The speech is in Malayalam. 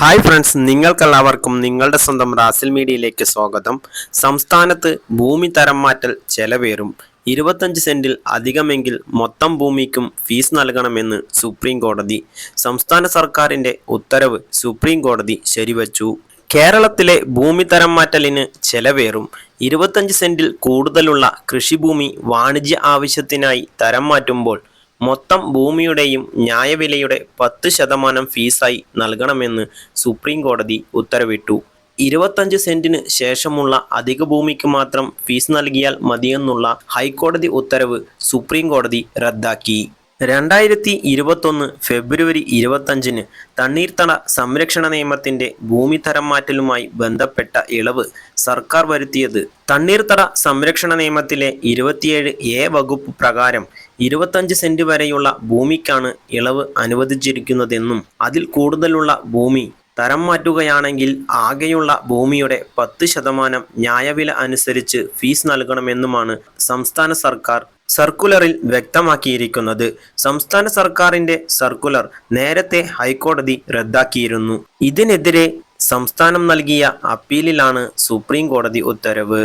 ഹായ് ഫ്രണ്ട്സ് നിങ്ങൾക്കെല്ലാവർക്കും നിങ്ങളുടെ സ്വന്തം റാസിൽ മീഡിയയിലേക്ക് സ്വാഗതം. സംസ്ഥാനത്ത് ഭൂമി തരം മാറ്റൽ ചെലവേറും ഇരുപത്തഞ്ച് സെന്റിൽ അധികമെങ്കിൽ മൊത്തം ഭൂമിക്കും ഫീസ് നൽകണമെന്ന് സുപ്രീം കോടതി. സംസ്ഥാന സർക്കാരിന്റെ ഉത്തരവ് സുപ്രീം കോടതി ശരിവച്ചു. കേരളത്തിലെ ഭൂമി തരം മാറ്റലിന് ചെലവേറും ഇരുപത്തഞ്ച് സെന്റിൽ കൂടുതലുള്ള കൃഷിഭൂമി വാണിജ്യ ആവശ്യത്തിനായി തരം മാറ്റുമ്പോൾ മൊത്തം ഭൂമിയുടെയും ന്യായവിലയുടെ പത്ത് ശതമാനം ഫീസായി നൽകണമെന്ന് സുപ്രീം കോടതി ഉത്തരവിട്ടു. ഇരുപത്തഞ്ച് സെന്റിന് ശേഷമുള്ള അധിക ഭൂമിക്ക് മാത്രം ഫീസ് നൽകിയാൽ മതിയെന്നുള്ള ഹൈക്കോടതി ഉത്തരവ് സുപ്രീം കോടതി റദ്ദാക്കി. രണ്ടായിരത്തി ഇരുപത്തൊന്ന് ഫെബ്രുവരി ഇരുപത്തഞ്ചിന് തണ്ണീർത്തട സംരക്ഷണ നിയമത്തിന്റെ ഭൂമി തരം മാറ്റലുമായി ബന്ധപ്പെട്ട ഇളവ് സർക്കാർ വരുത്തിയത് തണ്ണീർത്തട സംരക്ഷണ നിയമത്തിലെ ഇരുപത്തിയേഴ് എ വകുപ്പ് പ്രകാരം ഇരുപത്തഞ്ച് സെന്റ് വരെയുള്ള ഭൂമിക്കാണ് ഇളവ് അനുവദിച്ചിരിക്കുന്നതെന്നും അതിൽ കൂടുതലുള്ള ഭൂമി തരം മാറ്റുകയാണെങ്കിൽ ആകെയുള്ള ഭൂമിയുടെ പത്ത് ശതമാനം ന്യായവില അനുസരിച്ച് ഫീസ് നൽകണമെന്നുമാണ് സംസ്ഥാന സർക്കാർ സർക്കുലറിൽ വ്യക്തമാക്കിയിരിക്കുന്നത്. സംസ്ഥാന സർക്കാരിന്റെ സർക്കുലർ നേരത്തെ ഹൈക്കോടതി റദ്ദാക്കിയിരുന്നു. ഇതിനെതിരെ സംസ്ഥാനം നൽകിയ അപ്പീലിലാണ് സുപ്രീം കോടതി ഉത്തരവ്.